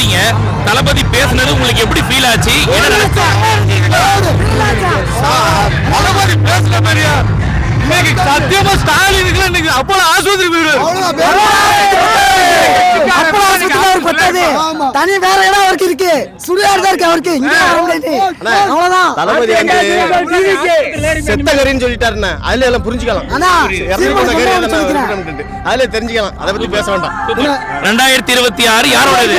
வந்தீங்க தளபதி பேசுனது உங்களுக்கு எப்படி ஃபீல் ஆச்சு? தளபதி பேசல மாதிரியா? இன்னைக்கு சத்தியமா ஸ்டாலின் இருக்குல்ல இன்னைக்கு அப்போல ஆஸ்பத்திரி போயிடு அவருக்கு பத்தாது. தனி வேற இடம் அவருக்கு இருக்கு. சுடுகாடு தான் இருக்கு அவருக்கு. இங்க. அவ்வளவுதான். சொல்லிட்டாருண்ணே. அதுல எல்லாம் புரிஞ்சுக்கலாம். அதுல தெரிஞ்சுக்கலாம். அதை பத்தி பேச வேண்டாம். ரெண்டாயிரத்தி இருபத்தி ஆறு யாரோடது?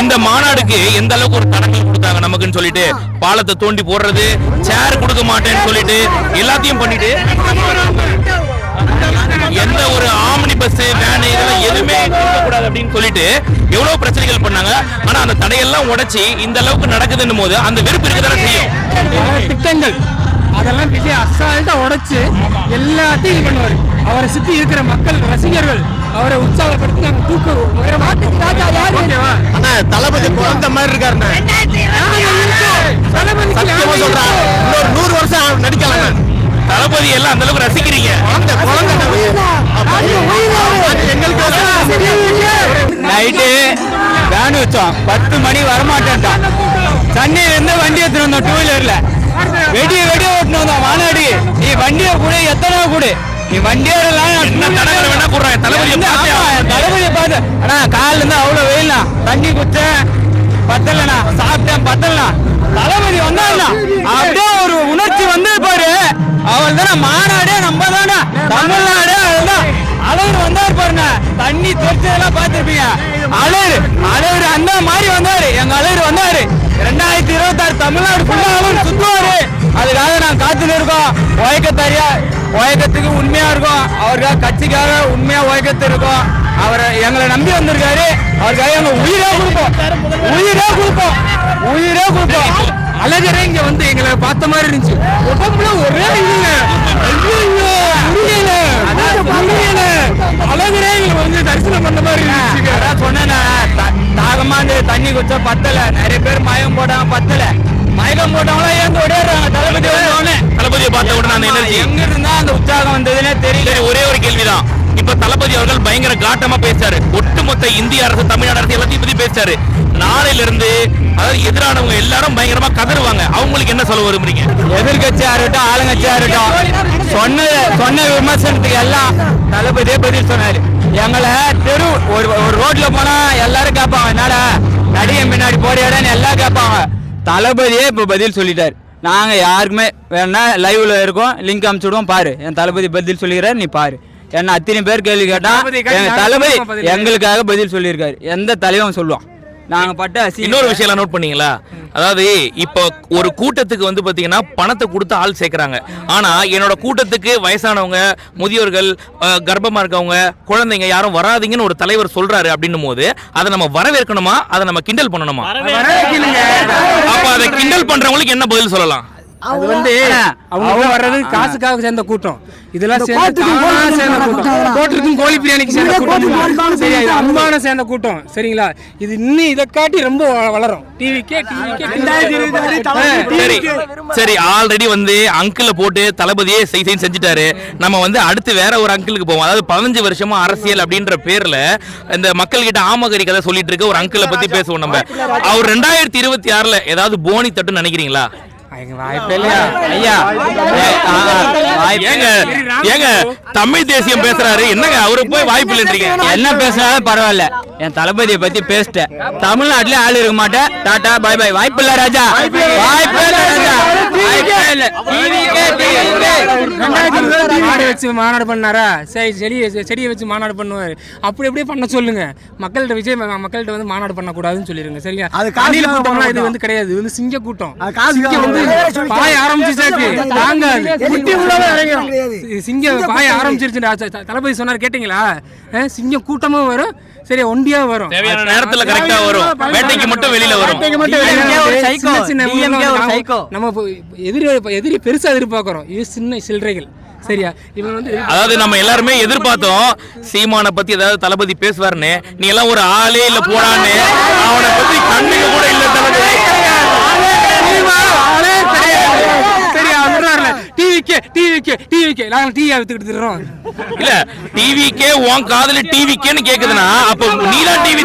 இந்த மாநாடுக்கு எந்த அளவுக்கு ஒரு தடங்கள் நமக்குன்னு சொல்லிட்டு பாலத்தை தோண்டி போடுறது சேர் கொடுக்க மாட்டேன்னு சொல்லிட்டு எல்லாத்தையும் பண்ணிட்டு எந்த ஒரு ஆம்னி பஸ் வேன் இதெல்லாம் எதுவுமே கூடாது அப்படின்னு சொல்லிட்டு எவ்வளவு பிரச்சனைகள் பண்ணாங்க. ஆனா அந்த தடையெல்லாம் உடைச்சி இந்த அளவுக்கு நடக்குதுன்னும் போது அந்த வெறுப்பு இருக்கதானே செய்யும். திட்டங்கள் அதெல்லாம் விஜய் அசால்ட்டா உடைச்சு எல்லாத்தையும் இது பண்ணுவாரு. அவரை சுத்தி இருக்கிற மக்கள் ரசிகர்கள் அவரை உற்சாகப்படுத்தி நாங்க தூக்க உயரமா ஓகேவா ஆனா தளபதி குழந்தை மாதிரி இருக்காருண்ணே. சத்தியமா சொல்றேன் இன்னொரு நூறு வருஷம் நடிக்கலாம். தளபதி எல்லாம் அந்த அளவுக்கு ரசிக்கிறீங்க. குழந்தை குழந்தை எங்களுக்கு நைட்டு வேன் வச்சோம். பத்து மணி வரமாட்டேன்ட்டான். சென்னையில இருந்து வண்டி எடுத்துட்டு வந்தோம் டூ வீலர்ல வெடிய வெடிய ஓட்டுன்னு வந்தோம் மாநாடு நீ வண்டியை கூட எத்தனை கூட. நீ வண்டியே என்ன தடங்களை வேணா போடுறாங்க தளபதியை பார்த்தே ஆகணும். தளபதியை பார்த்து. அண்ணா காலில இருந்து அவ்வளவு வெயில்ண்ணா தண்ணி குடிச்சேன். பத்தலண்ணா சாப்பிட்டேன் பத்தலண்ணா. தளபதி வந்தாருண்ணா. அப்படியே ஒரு உணர்ச்சி வந்து பாரு. அவள் தானே மாநாடே நம்ம தானே தமிழ்நாடே அதுதான் அழகர் வந்தாரு பாருங்க. தண்ணி தெரிச்சதெல்லாம் பார்த்திருப்பீங்க. அழகு அழகர் அந்த மாதிரி வந்தாரு. எங்க அழகர் வந்தாரு. ரெண்டாயிரத்தி இருபத்தாறு தமிழ்நாடு ஃபுல்லாக சுத்துவாரு. அதுக்காக நான் காத்துட்டு இருக்கோம். உழைக்க தரியா உழைக்கத்துக்கு உண்மையா இருக்கும். அவருக்காக கட்சிக்காக உண்மையா உழைக்கத்து இருக்கோம். அவரை எங்களை நம்பி வந்திருக்காரு. அவருக்காக எங்க உயிரே கொடுப்போம். உயிரே கொடுப்போம். உயிரே கொடுப்போம். அழகரே இங்க வந்து எங்களை பார்த்த மாதிரி இருந்துச்சு. உடம்புல ஒரே இதுங்க அழகரே எங்களை வந்து தரிசனம் பண்ண மாதிரி இருந்துச்சு. சொன்னேன். தாகமா இருந்து தண்ணி குடிச்சா பத்தல. நிறைய பேர் மயம் போடாம பத்தல. மயக்கம் போட்டவங்களா ஏந்து ஓடிடுறாங்க. தளபதி தளபதியை பார்த்த உடனே எங்க இருந்தா அந்த உற்சாகம் வந்ததுன்னே தெரியல. ஒரே ஒரு கேள்விதான். இப்ப தளபதி அவர்கள் பயங்கர காட்டமா பேசாரு ஒட்டுமொத்த இந்திய அரசு தமிழ்நாடு அரசு எல்லாத்தையும் பத்தி பேசாரு நாளையில இருந்து அதாவது எதிரானவங்க எல்லாரும் பயங்கரமா கதறுவாங்க. அவங்களுக்கு என்ன சொல்ல விரும்புறீங்க? எதிர்கட்சியா இருக்கட்டும் ஆளுங்கட்சியா இருக்கட்டும் சொன்ன சொன்ன விமர்சனத்துக்கு எல்லாம் தளபதியே பதில் சொன்னாரு. எங்களை தெரு ஒரு ஒரு ரோட்ல போனா எல்லாரும் கேட்பாங்க என்னடா நடிகன் பின்னாடி போறியாடான்னு எல்லாம் கேட்பாங்க. தளபதியே இப்ப பதில் சொல்லிட்டாரு. நாங்க யாருக்குமே வேணா லைவ்ல இருக்கோம் லிங்க் அனுப்பிச்சுடுவோம் பாரு. என் தளபதி பதில் சொல்லிக்கிறாரு நீ பாரு. என்ன அத்தனை பேர் கேள்வி கேட்டா எங்க தளபதி எங்களுக்காக பதில் சொல்லியிருக்காரு. எந்த தலைவன் சொல்லுவான். நாங்க பட்ட இன்னொரு விஷயம் நோட் பண்ணீங்களா? அதாவது இப்போ ஒரு கூட்டத்துக்கு வந்து பாத்தீங்கன்னா பணத்தை கொடுத்து ஆள் சேர்க்கறாங்க. ஆனா என்னோட கூட்டத்துக்கு வயசானவங்க முதியோர்கள் அஹ், கர்ப்பமா இருக்கவங்க குழந்தைங்க யாரும் வராதீங்கன்னு ஒரு தலைவர் சொல்றாரு அப்படின்னும் போது அதை நம்ம வரவேற்கணுமா? அதை நம்ம கிண்டல் பண்ணணுமா? அப்ப அதை கிண்டல் பண்றவங்களுக்கு என்ன பதில் சொல்லலாம்? அது வந்து அவங்க வர்றது காசுக்காக சேர்ந்த கூட்டம். இதெல்லாம் சேர்ந்து கூட்டம். கோட்டிற்கும் கோழி பிரியாணிக்கு சேர்ந்த கூட்டம். அன்பான சரி சேர்ந்த அன்பான சேர்ந்த கூட்டம். சரிங்களா? இது இன்னும் இதை காட்டி ரொம்ப வளரும். டிவிக்கே சரி. சரி ஆல்ரெடி வந்து அங்கிள போட்டு தளபதியே செய் செஞ்சுட்டாரு. நம்ம வந்து அடுத்து வேற ஒரு அங்கிளுக்கு போவோம். அதாவது பதினஞ்சு வருஷமா அரசியல் அப்படின்ற பேர்ல இந்த மக்கள் கிட்ட ஆமகரி கதை சொல்லிட்டு இருக்க ஒரு அங்கிளை பத்தி பேசுவோம் நம்ம. அவர் ரெண்டாயிரத்தி இருபத்தி ஆறுல ஏதாவது போனி தட்டுன்னு நினைக்கிறீங்களா? வாய்ப்பே இல்லையா ஐயா ஏ, ஆ, ஆ, வாய்ப்பே ஏங்க ஏங்க தமிழ் தேசியம் பேசுறாரு என்னங்க அவரு போய் வாய்ப்பு இல்லைன்றீங்க என்ன பேசினாலும் பரவாயில்ல என் தளபதியை பத்தி பேசிட்டேன் தமிழ்நாட்டுல ஆள் இருக்க மாட்டேன் டாடா பை பை வாய்ப்பு இல்ல ராஜா வாய்ப்பே இல்ல ராஜா வாய்ப்பே இல்ல டிவிக்கே டிவிக்கே மாடு வச்சு மாநாடு பண்ணாரா சரி செடியை செடியை வச்சு மாநாடு பண்ணுவார் அப்படி அப்படியே பண்ண சொல்லுங்க மக்கள்கிட்ட விஜய் மக்கள்கிட்ட வந்து மாநாடு பண்ணக்கூடாதுன்னு சொல்லிருங்க சரிங்க அது கூட்டம்லாம் இது பண்ண வந்து கிடையாது இது வந்து சிங்க கூட்டம் வந்து. பாய ஆரம்பிச்சிச்சாக்கு தாங்காது குட்டி உள்ளவே இறங்கிடும். சிங்கம் பாய ஆரம்பிச்சிருச்சு தளபதி சொன்னார் கேட்டீங்களா? சிங்கம் கூட்டமும் வரும். சரி ஒண்டியா வரும். தேவையான நேரத்துல கரெக்டா வரும். வேட்டைக்கு மட்டும் வெளியில வரும். நம்ம எதிரி எதிரி பெருசா எதிர்பார்க்கறோம். இது சின்ன சில்லறைகள். சரியா? இவன் வந்து அதாவது நம்ம எல்லாருமே எதிர்பார்த்தோம் சீமானை பத்தி ஏதாவது தளபதி பேசுவாருன்னு. நீ எல்லாம் ஒரு ஆளே இல்ல போடான்னு. அவனை பத்தி கண்ணுக்கு கூட இல்ல தளபதி சரியா விடுறாருல டிவிக்கே டிவிக்கே டிவிக்கே நாங்கள் டிவி வித்துக்கிட்டு தர்றோம் இல்ல டிவிக்கே உன் காதுல டிவிக்கேன்னு கேக்குதுன்னா அப்போ நீதான் டிவி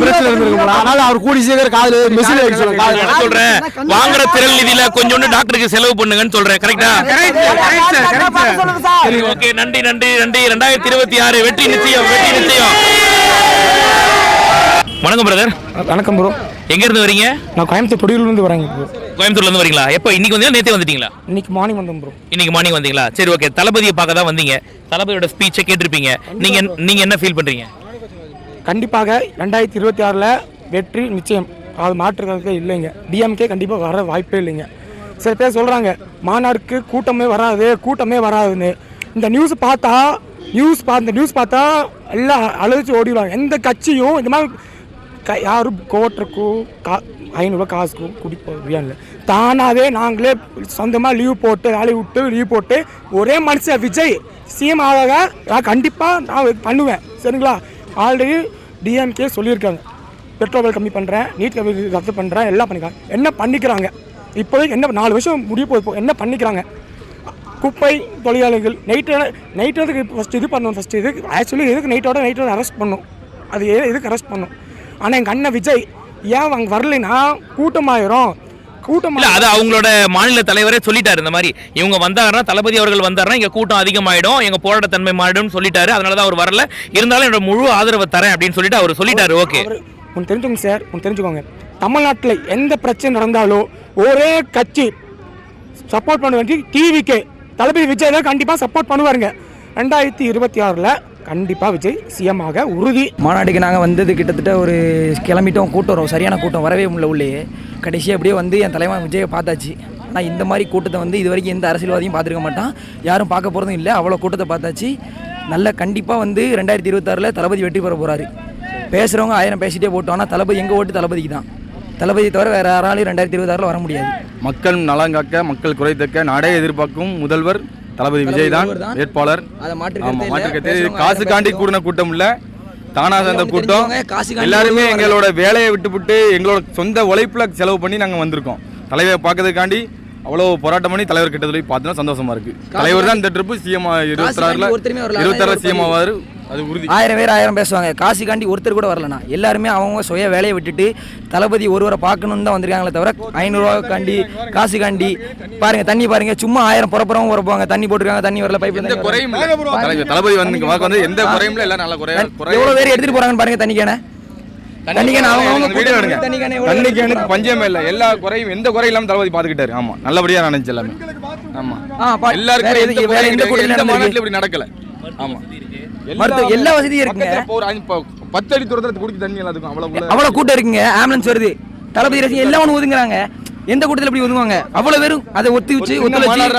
பிரச்சனை இருந்திருக்குங்களா அதனால அவர் கூடி சீக்கிரம் காது மிஷின் காதுல. நான் சொல்றேன் வாங்குற திரள் நிதியில கொஞ்சோண்டு டாக்டருக்கு செலவு பண்ணுங்கன்னு சொல்றேன் கரெக்டா correct correct sir correct sir சொல்லுங்க சார் சரி ஓகே நன்றி நன்றி நன்றி ரெண்டாயிரத்தி இருபத்தி ஆறு வெற்றி நிச்சயம் வெற்றி நிச்சயம் வணக்கம் பிரதர் வணக்கம் ப்ரோ எங்க இருந்து வரீங்க? நான் கோயம்புத்தூர் தொடியிலிருந்து வரேங்க ப்ரோ கோயம்புத்தூர்ல இருந்து வரீங்களா? எப்போ இன்னைக்கு வந்தீங்களா? நேத்தே வந்துட்டீங்களா? இன்னைக்கு மார்னிங் வந்தோம் ப்ரோ இன்னைக்கு மார்னிங் வந்தீங்களா? சரி ஓகே தளபதியை பார்க்க தான் வந்தீங்க. தளபதியோட ஸ்பீச்சை கேட்டிருப்பீங்க. நீங்க நீங்க என்ன ஃபீல் பண்றீங்க? கண்டிப்பாக ரெண்டாயிரத்தி இருபத்தி ஆறில் வெற்றி நிச்சயம். அது மாற்றுறதுக்கு இல்லைங்க. டிஎம்கே கண்டிப்பாக வர வாய்ப்பே இல்லைங்க. சில பேர் சொல்கிறாங்க மாநாடுக்கு கூட்டமே வராது கூட்டமே வராதுன்னு. இந்த நியூஸ் பார்த்தா நியூஸ் பா இந்த நியூஸ் பார்த்தா எல்லாம் அழுச்சு ஓடிடுவாங்க. எந்த கட்சியும் இந்த மாதிரி க யாரும் கோட்டருக்கும் கா ஐநூறுரூவா காசுக்கும் குடிப்போம் தானாகவே நாங்களே சொந்தமாக லீவ் போட்டு வேலையை விட்டு லீவ் போட்டு ஒரே மனுஷன் விஜய். சிஎம் ஆக நான் கண்டிப்பாக நான் பண்ணுவேன். சரிங்களா? ஆல்ரெடி டிஎம்கே சொல்லியிருக்காங்க. பெட்ரோல் விலை கம்மி பண்ணுறேன் நீட் கம்மி ரத்து பண்ணுறேன் எல்லாம் பண்ணிக்கிறாங்க. என்ன பண்ணிக்கிறாங்க? இப்போதைக்கு என்ன நாலு வருஷம் முடிய போகுது என்ன பண்ணிக்கிறாங்க? குப்பை தொழிலாளர்கள் நைட்டு நைட்டோட ஃபஸ்ட்டு இது பண்ணணும் ஃபஸ்ட்டு இது ஆக்சுவலி எதுக்கு நைட்டோட நைட்டோட அரெஸ்ட் பண்ணும் அது எதுக்கு அரெஸ்ட் பண்ணும் ஆனால் எங்கள் அண்ணன் விஜய் ஏன் அங்கே வரலைன்னா கூட்டமாயிரும். இல்ல கூட்டமாக அது அவங்களோட மாநில தலைவரே சொல்லிட்டாரு இந்த மாதிரி. இவங்க வந்தாருன்னா தளபதி அவர்கள் வந்தாருன்னா இங்க கூட்டம் அதிகமாயிடும் எங்க போராட்ட தன்மை மாறிடும் சொல்லிட்டாரு அதனால தான் அவர் வரல. இருந்தாலும் என்னோட முழு ஆதரவை தரேன் அப்படின்னு சொல்லிட்டு அவர் சொல்லிட்டாரு ஓகே. ஒன்று தெரிஞ்சுக்கோங்க சார் ஒன்று தெரிஞ்சுக்கோங்க. தமிழ்நாட்டில் எந்த பிரச்சனை நடந்தாலும் ஒரே கட்சி சப்போர்ட் பண்ண வேண்டிய டிவிக்கு தளபதி விஜய் தான் கண்டிப்பாக சப்போர்ட் பண்ணுவாருங்க. ரெண்டாயிரத்தி இருபத்தி ஆறில் கண்டிப்பாக விஜய் சிஎம் ஆக உறுதி. மாநாட்டுக்கு நாங்கள் வந்தது கிட்டத்தட்ட ஒரு கிளம்பிட்டோம் கூட்டம் வரும் சரியான கூட்டம் வரவே முடியல உள்ளே. கடைசியாக அப்படியே வந்து என் தலைவன் விஜயை பார்த்தாச்சு. ஆனால் இந்த மாதிரி கூட்டத்தை வந்து இது வரைக்கும் எந்த அரசியல்வாதியும் பார்த்துருக்க மாட்டான். யாரும் பார்க்க போகிறதும் இல்லை அவ்வளோ கூட்டத்தை பார்த்தாச்சு. நல்ல கண்டிப்பாக வந்து ரெண்டாயிரத்தி இருபத்தாறில் தளபதி வெற்றி பெற போகிறாரு பேசுகிறவங்க ஆயிரம் பேசிட்டே போட்டோம் ஆனால் தளபதி எங்கள் ஓட்டு? தளபதிக்கு தான். தளபதி தவிர வேறு யாராலையும் ரெண்டாயிரத்தி இருபத்தாறில் வர முடியாது. மக்கள் நலங்காக்க மக்கள் குறைத்தக்க நாடே எதிர்பார்க்கும் முதல்வர் தளபதி விஜய் தான். வேட்பாளர் அதை மாற்று ஆமா கருத்தே மாற்று இல்லை. கருத்து பேசுறவங்க காசுக்காண்டி கூடின கூட்டம் இல்ல தானா சேர்ந்த அவங்க கூட்டம் எல்லாருமே. எங்களோட வேலையை விட்டுவிட்டு எங்களோட சொந்த உழைப்புல செலவு பண்ணி நாங்க வந்திருக்கோம் தலைவரை பார்க்கறதுக்காண்டி அவ்வளோ போராட்டம் பண்ணி தலைவர் கிட்ட போய் பார்த்தோம் சந்தோஷமா இருக்கு தலைவர் தான் இந்த ட்ரிப்பு சிஎம் இருபத்தாறுல. இருபத்தாறுல சிஎம் ஆவாரு அது உறுதி. ஆயிரம் பேர் ஆயிரம் பேசுவாங்க. காசுக்காண்டி ஒருத்தர் கூட வரலண்ணா. எல்லாருமே அவங்க சுய வேலையை விட்டுட்டு தளபதி ஒருவரை பார்க்கணுன்னு தான் வந்திருக்காங்களே தவிர ஐநூறுரூவாக்காண்டி காசுக்காண்டி பாருங்க தண்ணி பாருங்க. சும்மா ஆயிரம் புறப்புறவும் வரப்போவாங்க தண்ணி போட்டுருக்காங்க தண்ணி வரல பைப் எந்த குறையும் தளபதி வந்து வாக்கு வந்து எந்த குறையும் இல்ல. எல்லாம் நல்ல குறையா குறை எவ்வளவு பேர் எடுத்துட்டு போறாங்கன்னு பாருங்க தண்ணி கேன தண்ணி கேன அவங்க அவங்க வீடியோ எடுங்க தண்ணி கேன எவ்வளவு தண்ணிக்கு எனக்கு பஞ்சமே இல்ல. எல்லா குறையும் எந்த குறையும் இல்லாம தளபதி பாத்துக்கிட்டாரு. ஆமா நல்லபடியா நடந்துச்சு எல்லாமே. ஆமா. எல்லாருக்கும் வேற எந்த எது- வேற குறையும் எந்த கிடையாது. கூட்டத்திலும் எந்த நடந்திருக்கு? மாநாட்டுல இப்படி நடக்கல? ஆமா. மருத்துவ- எல்லா வசதியும் இருக்குங்க. பத்து அடி தூரத்துல குடிக்க தண்ணி எல்லாத்துக்கும் அவ்வளவு அவ்வளவு கூட்டம் இருக்குங்க. ஆம்புலன்ஸ் வருது. தளபதி ரசிகர் எல்லாம் ஒன்று ஒதுங்குறாங்க. எந்த கூட்டத்தில் இப்படி ஒதுங்குவாங்க? அவ்வளவு பேரும் அதை ஒத்தி வச்சு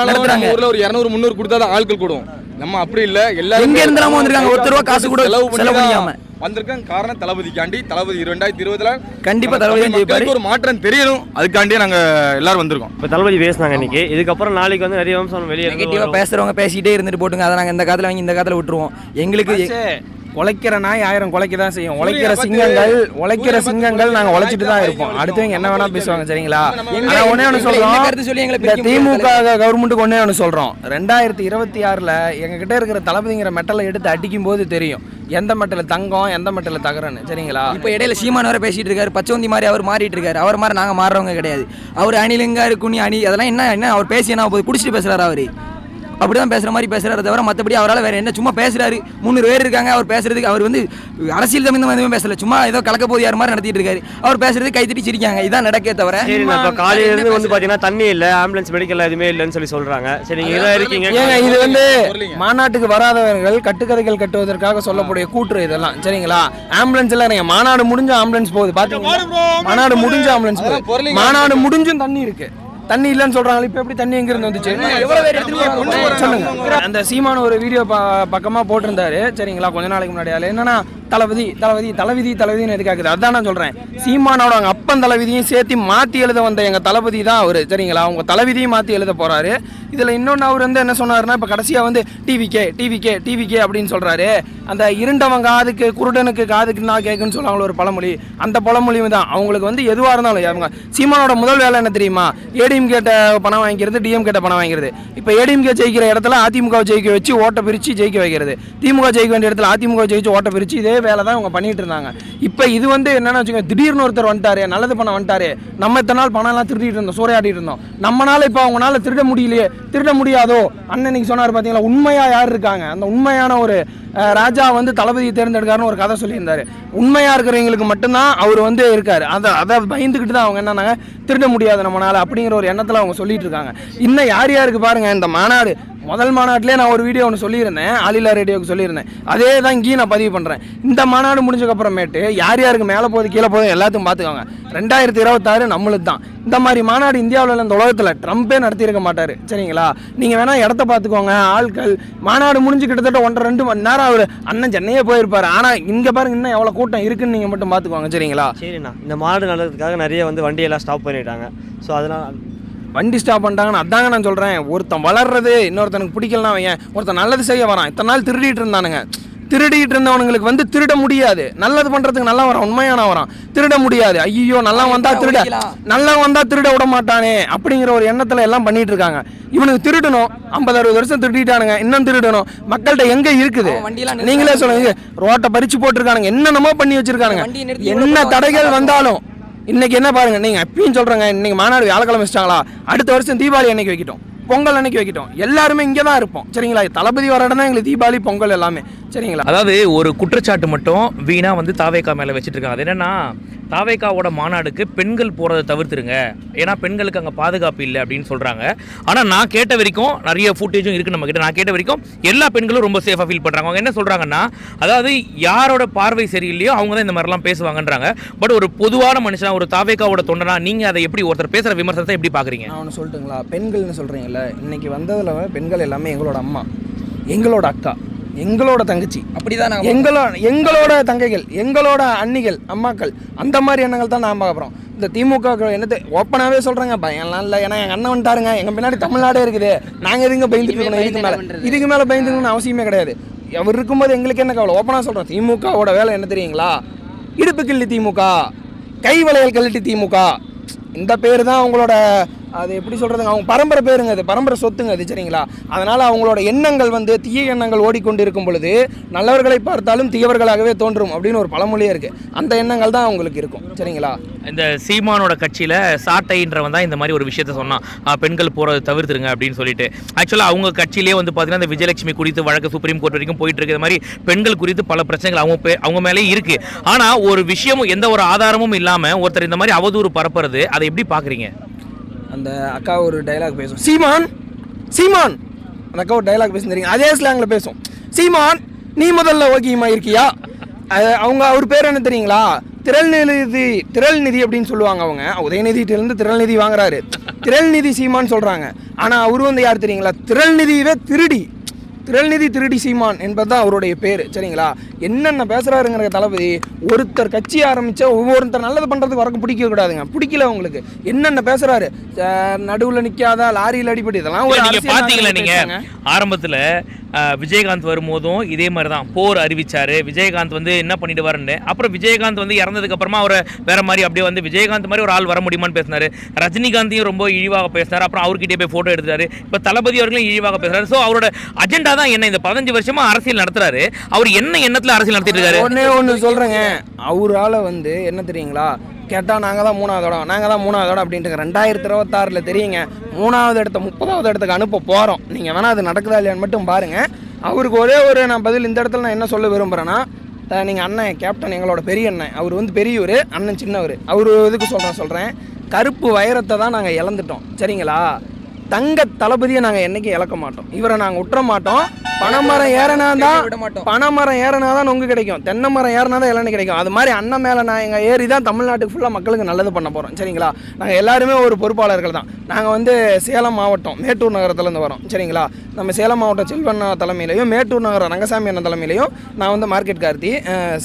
நடத்துறாங்க. ஊர்ல ஒரு 200 முந்நூறு கொடுத்தா தான் ஆட்கள் கூடும். நம்ம அப்படி இல்ல. எல்லாரும் எங்க இருந்தெல்லாமோ வந்திருக்காங்க. ஒருத்தர் ரூபா காசு கூட செலவு பண்ணி வந்திருக்காங்க காரணம் தளபதிக்காண்டி தளபதி ரெண்டாயிரத்தி இருபதுல கண்டிப்பா தளபதி ஒரு மாற்றம் தெரியணும். அதுக்காண்டியே நாங்க எல்லாரும் வந்திருக்கோம். இப்போ தளபதி பேசினாங்க இன்னைக்கு. இதுக்கப்புறம் நாளைக்கு வந்து நிறைய வம்சம் வெளியே நெகட்டிவா. பேசுறவங்க பேசிட்டே இருந்துட்டு போட்டுங்க. அதை நாங்க இந்த காலத்துல வாங்கி இந்த காலத்துல விட்டுருவோம். எங்களுக்கு உழைக்கிற நாய் ஆயிரம் குலைக்க தான் செய்யும் உழைக்கிற சிங்கங்கள் உழைக்கிற சிங்கங்கள் நாங்க உழைச்சிட்டு தான் இருப்போம். அடுத்தவங்க என்ன வேணா பேசுவாங்க சரிங்களா? ஆனா ஒண்ணே ஒன்று சொல்றோம். திமுக கவர்மெண்ட்டுக்கு ஒண்ணே ஒன்று சொல்றோம். ரெண்டாயிரத்தி இருபத்தி ஆறுல எங்க கிட்ட இருக்கிற தளபதிங்கிற மெட்டலை எடுத்து அடிக்கும் போது தெரியும். எந்த மெட்டல தங்கம் எந்த மெட்டல தகரன்னு. சரிங்களா? இப்போ இடையில சீமான் வர பேசிட்டு இருக்காரு. பச்சவந்தி மாதிரி அவர் மாறிட்டு இருக்காரு. அவர் மாதிரி நாங்க மாறுறவங்க கிடையாது. அவர் அணிலுங்காரு குனி அணி அதெல்லாம் என்ன என்ன அவர் பேசி என்ன போது குடிச்சிட்டு பேசுறாரு அவரு. அப்படிதான் பேசுற மாதிரி பேசுறாரு தவிர மற்றபடி அவரால் வேற என்ன சும்மா பேசுறாரு. முந்நூறு பேர் இருக்காங்க அவர் பேசுறதுக்கு அவர் வந்து அரசியல் சம்பந்தமா எதுவுமே பேசல. சும்மா ஏதோ கலக்க போது யார் மாதிரி நடத்திட்டு இருக்காரு. அவர் பேசுறது கை தட்டி சிரிக்காங்க. இதான் நடக்கே தவிர. இப்போ காலையில இருந்து வந்து பாத்தீங்கன்னா தண்ணி இல்ல ஆம்புலன்ஸ் மெடிக்கல் எதுவுமே இல்லைன்னு சொல்லி சொல்றாங்க. சரி நீங்க இதான் இருக்கீங்க. ஏங்க இது வந்து மாநாட்டுக்கு வராதவர்கள் கட்டுக்கதைகள் கட்டுவதற்காக சொல்லக்கூடிய கூற்று இதெல்லாம். சரிங்களா? ஆம்புலன்ஸ் எல்லாம் நீங்க மாநாடு முடிஞ்ச ஆம்புலன்ஸ் போகுது. பாத்தீங்களா? மாநாடு முடிஞ்ச ஆம்புலன்ஸ் போகுது. மாநாடு முடிஞ்சும் தண்ணி இருக்கு. தண்ணி இல்லைன்னு சொல்றாங்க இப்ப எப்படி தண்ணி எங்க இருந்து வந்துச்சு? சொல்லுங்க. அந்த சீமான ஒரு வீடியோ பக்கமா போட்டிருந்தாரு. சரிங்களா கொஞ்ச நாளைக்கு முன்னாடி என்னன்னா தளபதி தளபதி தளபதி தளபதினு எதுக்காக்குது அதான் நான் சொல்றேன். சீமானோட அவங்க அப்பன் தளபதியும் சேர்த்து மாத்தி எழுத வந்த எங்க தளபதி தான் அவரு. சரிங்களா அவங்க தளபதியும் மாத்தி எழுத போறாரு. இதுல இன்னொன்னு அவர் வந்து என்ன சொன்னாருன்னா இப்ப கடைசியா வந்து டிவிகே டிவிகே டிவிகே அப்படின்னு சொல்றாரு. அந்த இருண்டவன் காதுக்கு குருடனுக்கு காதுக்கு நான் கேட்குன்னு சொல்லுவாங்களோ ஒரு பழமொழி. அந்த பழமொழி தான். அவங்களுக்கு வந்து எதுவா இருந்தாலும் அவங்க சீமானோட முதல் வேலை என்ன தெரியுமா? ஏடி ஏடிஎம் கேட்ட பணம் வாங்கிக்கிறது டிஎம் கேட்ட பணம் வாங்கிக்கிறது. இப்போ ஏடிஎம்கே ஜெயிக்கிற இடத்துல அதிமுக ஜெயிக்க வச்சு ஓட்டை பிரித்து ஜெயிக்க வைக்கிறது. திமுக ஜெயிக்க வேண்டிய இடத்துல அதிமுக ஜெயிச்சு ஓட்டை பிரித்து இதே வேலை தான் இவங்க பண்ணிட்டு இருந்தாங்க. இப்போ இது வந்து என்னன்னு வச்சுக்கோங்க திடீர்னு ஒருத்தர் வந்துட்டாரு நல்லது பணம் வந்துட்டாரு நம்ம இத்தனை நாள் பணம் எல்லாம் திருடிட்டு இருந்தோம் சூறையாடிட்டு இருந்தோம். நம்மனால இப்போ அவங்களால திருட முடியலையே திருட முடியாதோ? அண்ணன் இன்னைக்கு சொன்னார் பார்த்தீங்களா உண்மையாக யார் இருக்காங்க? அந்த உண்மையான ஒரு ராஜா வந்து தளபதியை தேர்ந்தெடுக்காருன்னு ஒரு கதை சொல்லியிருந்தார். உண்மையாக இருக்கிறவங்களுக்கு மட்டும்தான் அவர் வந்து இருக்கார். அதை அதை பயந்துக்கிட்டு தான் அவங்க என்னன்னாங்க திருட முடியாது நம்மளால் அப்படிங்கிற ஒரு எண்ணத்தில் அவங்க சொல்லிட்டு இருக்காங்க இன்னும் யார் யாருக்கு பாருங்கள் இந்த மாநாடு. முதல் மாநாட்டிலே நான் ஒரு வீடியோ ஒன்று சொல்லியிருந்தேன் ஆலிலா ரேடியோவுக்கு சொல்லியிருந்தேன். அதே தான் இங்கேயும் நான் பதிவு பண்ணுறேன் இந்த மாநாடு முடிஞ்சக்கப்புறமேட்டு யார் யாருக்கு மேலே போகுது கீழே போகுது எல்லாத்தையும் பார்த்துக்கோங்க. ரெண்டாயிரத்தி இருபத்தாறு நம்மளுக்கு தான் இந்த மாதிரி மாநாடு இந்தியாவில் இந்த உலகத்தில் ட்ரம்ப்பே நடத்தியிருக்க மாட்டார். சரிங்களா? நீங்கள் வேணால் இடத்த பார்த்துக்கோங்க ஆட்கள் மாநாடு முடிஞ்சு கிட்டத்தட்ட ஒன்றரை ரெண்டு மணி நேரம் அவர் அண்ணன் சென்னையே போயிருப்பார். ஆனால் இங்கே பாருங்க இன்னும் எவ்வளோ கூட்டம் இருக்குன்னு நீங்கள் மட்டும் பார்த்துக்கோங்க சரிங்களா? சரிண்ணா. இந்த மாடு நல்லதுக்காக நிறைய வந்து வண்டியெல்லாம் ஸ்டாப் பண்ணிட்டாங்க. ஸோ அதனால் வண்டி ஸ்டாப் பண்ணிட்டாங்கன்னு அதாங்க நான் சொல்கிறேன் ஒருத்தன் வளர்றது இன்னொருத்தனுக்கு பிடிக்கலனா வையன் ஒருத்தன் நல்லது செய்ய வரான். இத்தனை நாள் திருடிட்டு இருந்தானுங்க. திருடிட்டு இருந்தவனுங்களுக்கு வந்து திருட முடியாது. நல்லது பண்றதுக்கு நல்லா வரான் உண்மையான வரான் திருட முடியாது. ஐயோ நல்லா வந்தா திருட நல்லா வந்தா திருட விட மாட்டானே அப்படிங்கிற ஒரு எண்ணத்துல எல்லாம் பண்ணிட்டு இருக்காங்க. இவனுக்கு திருடணும். ஐம்பது அறுபது வருஷம் திருடிட்டானுங்க. இன்னும் திருடணும். மக்கள்கிட்ட எங்க இருக்குது? நீங்களே சொல்லுங்க. ரோட்டை பறிச்சு போட்டிருக்கானுங்க. என்னென்னமோ பண்ணி வச்சிருக்கானுங்க. என்ன தடைகள் வந்தாலும் இன்னைக்கு என்ன பாருங்க நீங்க எப்பயும் சொல்றாங்க இன்னைக்கு மாநாடு வியாழக்கிழமை வச்சிட்டாங்களா? அடுத்த வருஷம் தீபாவளி அன்றைக்கி வைக்கிட்டோம். பொங்கல் அன்னைக்கு வைக்கிட்டோம். எல்லாருமே இங்கே தான் இருப்போம். சரிங்களா? தளபதி வர இடம் தான் எங்களுக்கு தீபாவளி பொங்கல் எல்லாமே. சரிங்களா? அதாவது ஒரு குற்றச்சாட்டு மட்டும் வீணா வந்து தாவேக்கா மேல வச்சிட்டு இருக்காங்க அது என்னன்னா தாவேக்காவோட மாநாடுக்கு பெண்கள் போறதை தவிர்த்துருங்க. ஏன்னா பெண்களுக்கு அங்க பாதுகாப்பு இல்லை அப்படின்னு சொல்றாங்க. ஆனா நான் கேட்ட வரைக்கும் நிறைய ஃபுட்டேஜும் இருக்கு நம்ம கிட்ட. நான் கேட்ட வரைக்கும் எல்லா பெண்களும் ரொம்ப சேஃபா ஃபீல் பண்றாங்க. அவங்க என்ன சொல்றாங்கன்னா அதாவது யாரோட பார்வை சரியில்லையோ அவங்க தான் இந்த மாதிரிலாம் பேசுவாங்கன்றாங்க. பட் ஒரு பொதுவான மனுஷனா ஒரு தாவேக்காவோட தொண்டனா நீங்க அதை எப்படி ஒருத்தர் பேசுற விமர்சனத்தை எப்படி பாக்குறீங்க? நான் ஒன்று சொல்லட்டுங்களா பெண்கள்னு சொல்கிறீங்கல்ல இன்னைக்கு வந்ததில் பெண்கள் எல்லாமே எங்களோட அம்மா எங்களோட அக்கா எங்களோட தங்கச்சி. அப்படிதான் எங்களோட எங்களோட தங்கைகள் எங்களோட அண்ணிகள் அம்மாக்கள் அந்த மாதிரி எண்ணங்கள் தான் நான் பார்க்குறோம் இந்த திமுக என்னது ஓப்பனாகவே சொல்கிறேங்க பயம்லாம் இல்லை. ஏன்னா எங்கள் அண்ணன் வந்துட்டாருங்க எங்கள் பின்னாடி தமிழ்நாடே இருக்குது. நாங்கள் எதுங்க பயந்துட்டு இருக்கணும்? இதுக்கு மேலே இதுக்கு மேலே பயந்துக்கணும்னு அவசியமே கிடையாது. அவர் இருக்கும்போது எங்களுக்கு என்ன கவலை? ஓப்பனாக சொல்கிறோம் திமுகவோட வேலை என்ன தெரியுங்களா? இடுப்பு கிள்ளி திமுக கை வளையல் கழட்டி திமுக. இந்த பேர் தான் அவங்களோட அது எப்படி சொல்கிறதுங்க அவங்க பரம்பரை பேருங்க அது. பரம்பரை சொத்துங்க அது சரிங்களா? அதனால் அவங்களோட எண்ணங்கள் வந்து தீய எண்ணங்கள் ஓடிக்கொண்டு இருக்கும் பொழுது நல்லவர்களை பார்த்தாலும் தீயவர்களாகவே தோன்றும் அப்படின்னு ஒரு பழமொழியே இருக்குது அந்த எண்ணங்கள் தான் அவங்களுக்கு இருக்கும் சரிங்களா? இந்த சீமானோட கட்சியில் சாட்டைன்றவன் தான் இந்த மாதிரி ஒரு விஷயத்த சொன்னான். பெண்கள் போகிறத தவிர்த்துருங்க அப்படின்னு சொல்லிட்டு. ஆக்சுவலாக அவங்க கட்சியிலேயே வந்து பார்த்தீங்கன்னா இந்த விஜயலட்சுமி குறித்து வழக்கு சுப்ரீம் கோர்ட் வரைக்கும் போயிட்டு இருக்கிற மாதிரி பெண்கள் குறித்து பல பிரச்சனைகள் அவங்க அவங்க மேலே இருக்குது ஆனால் ஒரு விஷயமும் எந்த ஒரு ஆதாரமும் இல்லாமல் ஒருத்தர் இந்த மாதிரி அவதூறு பரப்புறது அதை எப்படி பார்க்குறீங்க அந்த அக்கா ஒரு டைலாக் பேசும். சீமான் சீமான். அந்த அக்கா ஒரு டைலாக் பேசும் தெரியுங்க அதே ஸ்லாங்கில் பேசும். சீமான் நீ முதல்ல ஓகேமா இருக்கியா? அது அவங்க அவர் பேர் என்ன தெரியுங்களா? திரள்நிதி திரள்நிதி அப்படின்னு சொல்லுவாங்க அவங்க. உதயநிதியிட்டிருந்து திரள்நிதி வாங்குறாரு. திரள்நிதி சீமான்னு சொல்கிறாங்க ஆனால் அவரு வந்து யார் தெரியுங்களா? திரள்நிதியவே திருடி. திரள்நிதி திருடி சீமான் என்பது தான் அவருடைய பேர் சரிங்களா? என்னென்ன பேசுகிறாருங்கிற தளபதி ஒருத்தர் கட்சி ஆரம்பிச்சா ஒவ்வொருத்தர் நல்லது பண்ணுறதுக்கு வரக்கு பிடிக்க கூடாதுங்க. பிடிக்கல உங்களுக்கு என்னென்ன பேசுகிறாரு நடுவில் நிற்காதா லாரியில் அடிப்படி இதெல்லாம் ஒரு இல்ல, நீங்க அரசியல் பாத்தீங்களா நாடகம் நீங்க? பேசுறாங்க. ஆரம்பத்துல விஜயகாந்த் வரும்போதும் இதே மாதிரி தான் போர் அறிவிச்சாரு. விஜயகாந்த் வந்து என்ன பண்ணிடுவாருன்னு அப்புறம் விஜயகாந்த் வந்து இறந்ததுக்கப்புறமா அவர் அவரை மாதிரி அப்படியே வந்து விஜயகாந்த் மாதிரி ஒரு ஆள் வர முடியுமான்னு பேசினார். ரஜினிகாந்தையும் ரொம்ப இழிவாக பேசினார். அப்புறம் அவர்கிட்டே போய் ஃபோட்டோ எடுத்தார் இப்போ தளபதி அவர்களும் இழிவாக பேசுகிறார் ஸோ அவரோட அஜெண்டா தான் என்ன? இந்த பதினஞ்சு வருஷமா அரசியல் நடத்துறாரு. அவர் என்ன எண்ணத்தில் அரசியல் நடத்திட்டு இருக்காரு? ஒண்ணே ஒன்று சொல்கிறேங்க அவரால் வந்து என்ன தெரியுங்களா? கேட்டால் நாங்கள் தான் மூணாவது இடம் நாங்கள் தான் மூணாவது இடம் அப்படின்ட்டு ரெண்டாயிரத்தி இருபத்தாறில் தெரியுங்க. மூணாவது இடத்த முப்பதாவது இடத்துக்கு அனுப்ப போகிறோம் நீங்கள் வேணால் அது நடக்குதா இல்லையான்னு மட்டும் பாருங்கள் அவருக்கு ஒரே ஒரு நான் பதில் இந்த இடத்துல நான் என்ன சொல்ல விரும்புகிறேன்னா நீங்கள் அண்ணன் கேப்டன் எங்களோட பெரிய அண்ணன். அவர் வந்து பெரியவர் அண்ணன் சின்னவர். அவர் இதுக்கு சொல்கிறேன் சொல்கிறேன் கருப்பு வைரத்தை தான் நாங்கள் இழந்துட்டோம். சரிங்களா? தங்க தளபதியை நாங்கள் என்னைக்கும் இழக்க மாட்டோம். இவரை நாங்கள் விட்டுற மாட்டோம். பனைமரம் ஏறினா தான் விட மாட்டோம். பனைமரம் ஏறினா தான் நொங்கு கிடைக்கும். தென்னை மரம் ஏறினா தான் இளநீ கிடைக்கும். அது மாதிரி அண்ணன் மேலே நான் எங்கள் ஏறி தான் தமிழ்நாட்டுக்கு ஃபுல்லாக மக்களுக்கு நல்லது பண்ண போகிறோம் சரிங்களா? நாங்கள் எல்லாருமே ஒரு பொறுப்பாளர்கள் தான். நாங்கள் வந்து சேலம் மாவட்டம் மேட்டூர் நகரத்துலேருந்து வரோம். சரிங்களா? நம்ம சேலம் மாவட்டம் செல்வண்ணா தலைமையிலையும் மேட்டூர் நகரம் ரங்கசாமி அண்ணன் தலைமையிலையும் நான் வந்து மார்க்கெட் கார்த்தி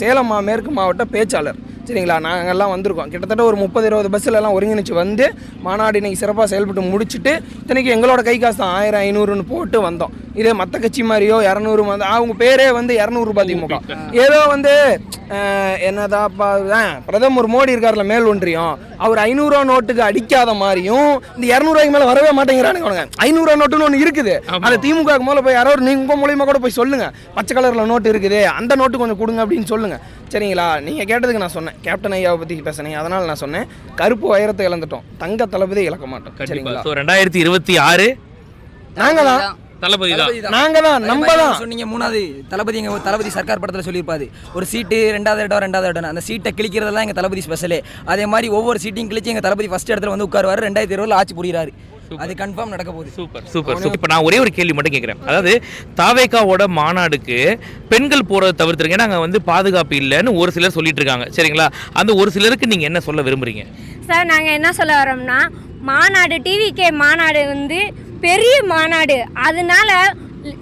சேலம் மா மேற்கு மாவட்ட பேச்சாளர். சரிங்களா? நாங்கள்லாம் வந்திருக்கோம். கிட்டத்தட்ட ஒரு முப்பது இருபது பஸ்ஸில் எல்லாம் ஒருங்கிணைச்சு வந்து மாநாடு இன்றைக்கி சிறப்பாக செயல்பட்டு முடிச்சுட்டு இத்தனைக்கு எங்களோட கை காசு தான் ஆயிரம் ஐநூறுன்னு போட்டு வந்தோம். இதே மற்ற கட்சி மாதிரியோ இரநூறு வந்து அவங்க பேரே வந்து இரநூறுபா திமுக. ஏதோ வந்து என்னதாப்பா தான் பிரதமர் மோடி இருக்கார்ல மேல் ஒன்றியம். அவர் ஐநூறுரூவா நோட்டுக்கு அடிக்காத மாதிரியும் இந்த இரநூறுவாய்க்கு மேலே வரவே மாட்டேங்கிறானுங்க ஐநூறுரூவா நோட்டுன்னு ஒன்று இருக்குது. அந்த திமுக முதல்ல போய் யாரோ ஒரு நீங்க உங்க மூலியமா கூட போய் சொல்லுங்க. பச்சை கலர்ல நோட்டு இருக்குது. அந்த நோட்டு கொஞ்சம் கொடுங்க அப்படின்னு சொல்லுங்க. சரிங்களா? நீங்க கேட்டதுக்கு நான் சொன்னேன். கேப்டன் ஐயாவை பத்தி பேசுனீங்க. அதனால நான் சொன்னேன். கருப்பு வைரத்தை இழந்துட்டோம். தங்க தளபதி இழக்க மாட்டோம். சரிங்களா? ரெண்டாயிரத்தி இருபத்தி ஆறு நாங்க தான் தளபதி தான். நாங்க தான். நம்ம தான். சொன்னீங்க மூணாவது தளபதி எங்க தளபதி சர்க்கார் படத்தில் சொல்லியிருப்பாரு. ஒரு சீட்டு ரெண்டாவது இடம் ரெண்டாவது இடம் அந்த சீட்டை கிழிக்கிறதெல்லாம் எங்க தளபதி ஸ்பெஷலே அதே மாதிரி ஒவ்வொரு சீட்டையும் கிழிச்சு எங்க தளபதி ஃபர்ஸ்ட் இடத்துல வந்து உட்காருவாரு. ரெண்டாயிரத்தி இருபதுல ஆட்சி புரியுறாரு. அது கன்ஃபார்ம் நடக்க போகுது. Super super super. இப்போ நான் ஒரே ஒரு கேள்வி மட்டும் கேட்குறேன் அதாவது தாவேக்காவோட மாநாடுக்கு பெண்கள் போகிறத தவிர்த்துருங்க. ஏன்னா அங்கே வந்து பாதுகாப்பு இல்லைன்னு ஒரு சிலர் சொல்லிட்டு இருக்காங்க சரிங்களா? அந்த ஒரு சிலருக்கு நீங்கள் என்ன சொல்ல விரும்புறீங்க? சார் நாங்கள் என்ன சொல்ல வரோம்னா மாநாடு டிவிகே மாநாடு வந்து பெரிய மாநாடு. அதனால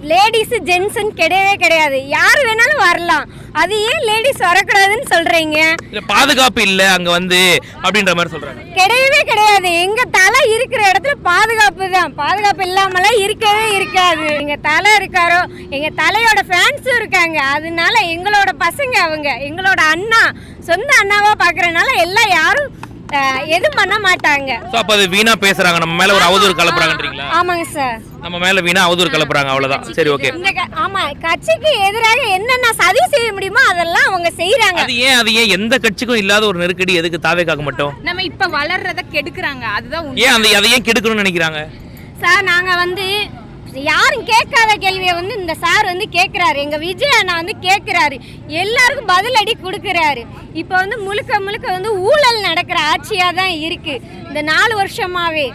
லேடிஸு ஜென்ஸுன்னு கிடையவே கிடையாது. யார் வேணாலும் வரலாம். அது ஏன் லேடிஸ் வரக்கூடாதுன்னு சொல்கிறீங்க இல்லை பாதுகாப்பு இல்லை அங்கே வந்து அப்படின்ற மாதிரி சொல்கிறாங்க கிடையவே கிடையாது. எங்க தலை இருக்கிற இடத்துல பாதுகாப்பு தான். பாதுகாப்பு இல்லாமலாம் இருக்கவே இருக்காது. எங்க தலை இருக்காரோ எங்க தலையோட ஃபேன்ஸும் இருக்காங்க. அதனால எங்களோட பசங்க அவங்க எங்களோட அண்ணா சொந்த அண்ணாவா பாக்குறதுனால எல்லாம் யாரும் எதுவும் பண்ண மாட்டாங்க. ஸோ அப்போ அது வீணா பேசுகிறாங்க நம்ம மேலே ஒரு அவதூறு கலப்புறாங்கன்றீங்களா? ஆமாங்க சார் நம்ம மேலே வீணா அவதூறு கலப்புறாங்க அவ்வளோதான் சரி ஓகே இந்த க- ஆமா கட்சிக்கு எதிராக என்னென்ன சதி செய்ய முடியுமோ அதெல்லாம் அவங்க செய்யறாங்க அது ஏன் அது ஏன் எந்த கட்சிக்கும் இல்லாத ஒரு நெருக்கடி எதுக்கு தாவேக்காக மட்டும்? நம்ம இப்ப வளர்றத கெடுக்குறாங்க. அதுதான் உண்மை. ஏன் அந்த அதை ஏன் கெடுக்கணும்னு நினைக்கிறாங்க? சார் நாங்க வந்து யாரும் கேட்காத கேள்வியை வந்து இந்த சார் வந்து கேட்குறாரு எங்கள் விஜய் அண்ணா வந்து கேட்குறாரு எல்லாருக்கும் பதிலடி கொடுக்குறாரு. இப்போ வந்து முழுக்க முழுக்க வந்து ஊழல் நடக்கிற ஆட்சியாக தான் இருக்குது இந்த நாலு வருஷமாகவே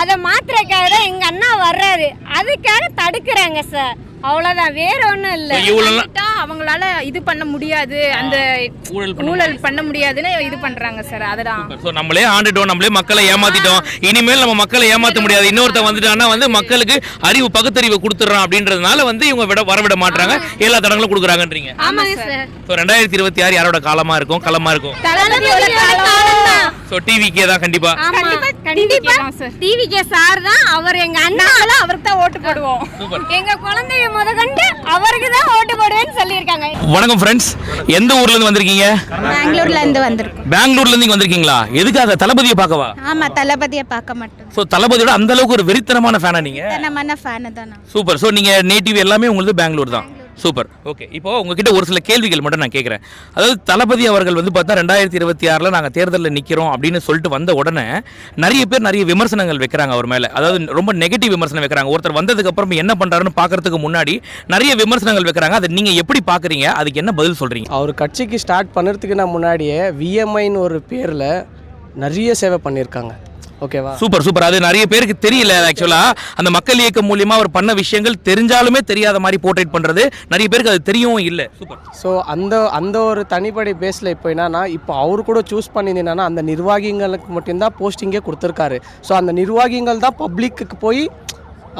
அதை மாத்திரக்காக தான் எங்கள் அண்ணா வர்றாரு. அதுக்காக தடுக்கிறாங்க சார். அவ்வளோதான் வேற ஒன்றும் இல்லை. பண்ணிட்டா அவங்களால இது பண்ண முடியாது. அந்த ஊழல் பண்ண முடியாதுன்னு இது பண்றாங்க சார் அதுதான். ஸோ நம்மளே ஆண்டுட்டோம் நம்மளே மக்களை ஏமாத்திட்டோம். இனிமேல் நம்ம மக்களை ஏமாத்த முடியாது. இன்னொருத்தன் வந்துட்டான்னா வந்து மக்களுக்கு அறிவு பகுத்தறிவு கொடுத்துட்றான் அப்படின்றதுனால வந்து இவங்க விட வரவிட மாட்டாங்க எல்லா தடங்களும் கொடுக்குறாங்கன்றீங்க. ஆமாங்க சார் ரெண்டாயிரத்தி இருபத்தி ஆறு யாரோட காலமா இருக்கும்? களமா இருக்கும்? ஸோ டிவிக்கே தான் கண்டிப்பா. கண்டிப்பா டிவிகே சார் தான். அவர் எங்க அண்ணா அவருக்கு தான் ஓட்டு போடுவோம். எங்க குழந்தைய முதற்கொண்டு அவருக்கு தான் ஓட்டு போடுவேன்னு சொல்லியிருக்காங்க. வணக்கம் ஃப்ரெண்ட்ஸ் எந்த ஊர்ல இருந்து வந்திருக்கீங்க? பெங்களூர்ல இருந்து வந்திருக்கோம். பெங்களூர்ல இருந்து இங்க வந்திருக்கீங்களா? எதுக்காக? தளபதியை பார்க்கவா? ஆமா தளபதியை பார்க்க மாட்டோம். ஸோ தளபதியோட அந்த அளவுக்கு ஒரு வெறித்தனமான ஃபேனா நீங்க? நம்ம ஃபேனு தான்? சூப்பர் ஸோ நீங்க நேட்டிவ் எல்லாமே உங்களுக்கு பெங்களூர் தான். சூப்பர். ஓகே இப்போ உங்ககிட்ட ஒரு சில கேள்விகள் மட்டும் நான் கேட்குறேன் அதாவது தளபதி அவர்கள் வந்து பார்த்தா ரெண்டாயிரத்தி இருபத்தி ஆறில் நாங்கள் தேர்தலில் நிற்கிறோம் அப்படின்னு சொல்லிட்டு வந்த உடனே நிறைய பேர் நிறைய விமர்சனங்கள் வைக்கிறாங்க அவர் மேலே. அதாவது ரொம்ப நெகட்டிவ் விமர்சனம் வைக்கிறாங்க. ஒருத்தர் வந்ததுக்கு அப்புறம் என்ன பண்ணுறாருன்னு பார்க்கறதுக்கு முன்னாடி நிறைய விமர்சனங்கள் வைக்கிறாங்க. அதை நீங்கள் எப்படி பார்க்குறீங்க அதுக்கு என்ன பதில் சொல்கிறீங்க அவர் கட்சிக்கு ஸ்டார்ட் பண்ணுறதுக்கு நான் முன்னாடியே விஎம்ஐன்னு ஒரு பேரில் நிறைய சேவை பண்ணியிருக்காங்க. ஓகேவா? சூப்பர் சூப்பர் அது நிறைய பேருக்கு தெரியல ஆக்சுவலா அந்த மக்கள் இயக்கம் மூலியமா அவர் பண்ண விஷயங்கள் தெரிஞ்சாலுமே தெரியாத மாதிரி போர்ட்ரேட் பண்றது. நிறைய பேருக்கு அது தெரியவும் இல்லை. சூப்பர் ஸோ அந்த அந்த ஒரு தனிப்படை பேஸில் இப்போ என்னன்னா இப்போ அவர் கூட சூஸ் பண்ணியிருந்தேன்னா அந்த நிர்வாகிகளுக்கு மட்டும்தான் போஸ்டிங்கே கொடுத்துருக்காரு. ஸோ அந்த நிர்வாகிகள் தான் பப்ளிக்கு போய்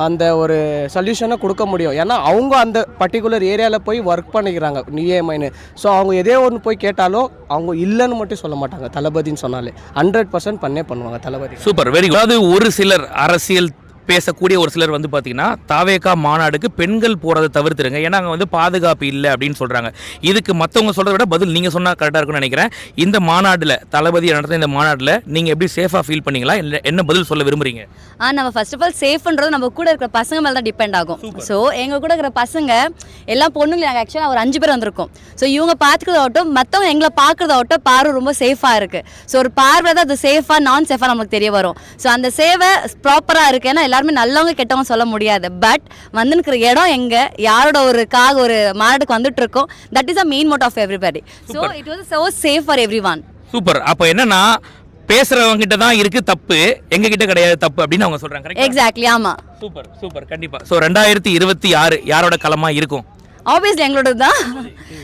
அந்த ஒரு சொல்யூஷனை கொடுக்க முடியும். ஏன்னா அவங்க அந்த பர்டிகுலர் ஏரியாவில் போய் ஒர்க் பண்ணிக்கிறாங்க. நிஏஎம்ஐன்னு ஸோ அவங்க எதே ஒன்று போய் கேட்டாலும் அவங்க இல்லைன்னு மட்டும் சொல்ல மாட்டாங்க. தளபதின்னு சொன்னாலே. ஹண்ட்ரட் பர்சன்ட் பண்ணே பண்ணுவாங்க தளபதி. சூப்பர் வெரி குட் அதாவது ஒரு சிலர் அரசியல் பேசக்கூடிய ஒரு சிலர் வந்து பார்த்தீங்கன்னா தாவேகா மாநாடுக்கு பெண்கள் போகிறத தவிர்த்துருங்க. ஏன்னா அங்கே வந்து பாதுகாப்பு இல்லை அப்படின்னு சொல்கிறாங்க இதுக்கு மற்றவங்க சொல்கிறத விட பதில் நீங்கள் சொன்னால் கரெக்டாக இருக்கும்னு நினைக்கிறேன். இந்த மாநாட்டில் தளபதி நடந்த இந்த மாநாட்டில் நீங்கள் எப்படி சேஃபாக ஃபீல் பண்ணீங்களா? இல்லை என்ன பதில் சொல்ல விரும்புறீங்க? ஆ நம்ம ஃபர்ஸ்ட் ஆஃப் ஆல் சேஃப்ன்றது நம்ம கூட இருக்கிற பசங்க மேலே தான் டிபெண்ட் ஆகும். ஸோ எங்கள் கூட இருக்கிற பசங்க எல்லா பொண்ணுங்களும் நாங்கள் ஆக்சுவலாக ஒரு அஞ்சு பேர் வந்திருக்கோம். ஸோ இவங்க பார்த்துக்கிறதாகட்டும் மற்றவங்க எங்களை பார்க்குறதாகட்டும் பார்வை ரொம்ப சேஃபாக இருக்குது ஸோ ஒரு பார்வை தான் அது சேஃபாக நான் சேஃபாக நம்மளுக்கு தெரிய வரும். ஸோ அந்த சேவை ப்ராப்பராக இருக்குது ஏன்னா எல்லாருமே நல்லவங்க கெட்டவங்க சொல்ல முடியாது. பட் வந்து நிற்கிற இடம் எங்கே? யாரோட ஒரு காக ஒரு மாநாட்டுக்கு வந்துட்டு இருக்கோம் that is a main mode of everybody so it was so safe for everyone super அப்போ என்னன்னா பேசுறவங்க கிட்ட தான் இருக்கு தப்பு எங்க கிட்ட கிடையாது தப்பு அப்படின்னு அவங்க சொல்றாங்க? எக்ஸாக்ட்லி ஆமாம் சூப்பர் சூப்பர் கண்டிப்பா. ஸோ ரெண்டாயிரத்தி இருபத்தி ஆறு யாரோட களமா இருக்கும்? ஆப்வியஸ்லி எங்களோட தான்.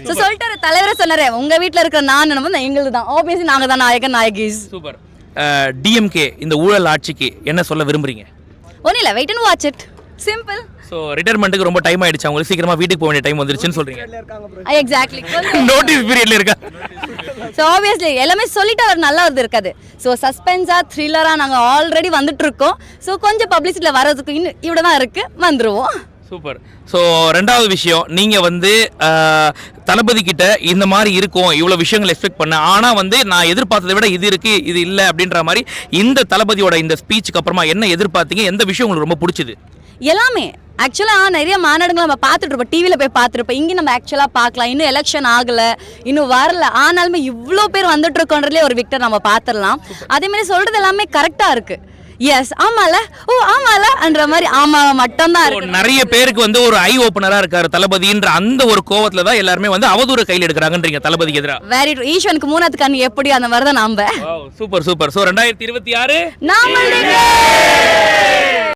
ஸோ சொல்லிட்டு தலைவரை சொன்னாரு உங்க வீட்டில் இருக்கிற நான் நம்ம எங்களுது தான். ஆப்வியஸ்லி நாங்கள் தான் நாயகன் நாயகிஸ். சூப்பர் டிஎம்கே இந்த ஊழல் ஆட்சிக்கு என்ன சொல்ல விரும்புறீங்க? ஒன்றும் இல்லை wait and watch it simple so ரிட்டையர்மெண்ட்டுக்கு ரொம்ப டைம் ஆயிடுச்சு. அவங்களுக்கு சீக்கிரமா வீட்டுக்கு போக வேண்டிய டைம் வந்துருச்சுன்னு சொல்றீங்க. எக்ஸாக்ட்லி நோட்டீஸ் பீரியட்ல இருக்கா? ஸோ ஆப்வியஸ்லி எல்லாமே சொல்லிட்டு அவர் நல்லா வருது இருக்காது ஸோ சஸ்பென்ஸாக த்ரில்லராக நாங்கள் ஆல்ரெடி வந்துட்டு இருக்கோம். ஸோ கொஞ்சம் பப்ளிசிட்டியில் வர்றதுக்கு இன்னும் இவ்வளோ தான் இருக்கு. வந்துருவோம். சூப்பர் ஸோ ரெண்டாவது விஷயம் நீங்கள் வந்து தளபதி கிட்ட இந்த மாதிரி இருக்கும் இவ்வளோ விஷயங்கள் எக்ஸ்பெக்ட் பண்ணேன் ஆனால் வந்து நான் எதிர்பார்த்ததை விட இது இருக்கு இது இல்லை அப்படின்ற மாதிரி இந்த தளபதியோட இந்த ஸ்பீச்சுக்கு அப்புறமா என்ன எதிர்பார்த்தீங்க எந்த விஷயம் உங்களுக்கு ரொம்ப பிடிச்சது? எல்லாமே. ஆக்சுவலாக நிறைய மாநாடுகளை நம்ம பார்த்துட்டு இருப்போம். டிவியில் போய் பார்த்துருப்போம். இங்கே நம்ம ஆக்சுவலாக பார்க்கலாம். இன்னும் எலெக்ஷன் ஆகலை இன்னும் வரல. ஆனாலுமே இவ்வளோ பேர் வந்துட்டு இருக்கோன்றதுலே ஒரு விக்டர் நம்ம பார்த்துடலாம். அதே மாதிரி சொல்கிறது எல்லாமே கரெக்டாக இருக்கு. எஸ் ஆமால. ஓ ஆமாலன்ற மாதிரி ஆமா மட்டும்தான் இருக்கு நிறைய பேருக்கு வந்து ஒரு ஐ ஓப்பனரா இருக்காரு தளபதின்ற அந்த ஒரு கோவத்துல தான் எல்லாருமே வந்து அவதூறு கையில் எடுக்கிறாங்கன்றீங்க தளபதிக்கு எதிராக வேரி ஈஸ்வனுக்கு மூணாவது கண் எப்படி அந்த மாதிரி தான் நாம சூப்பர் சூப்பர் ஸோ ரெண்டாயிரத்தி இருபத்தி ஆறு? நாம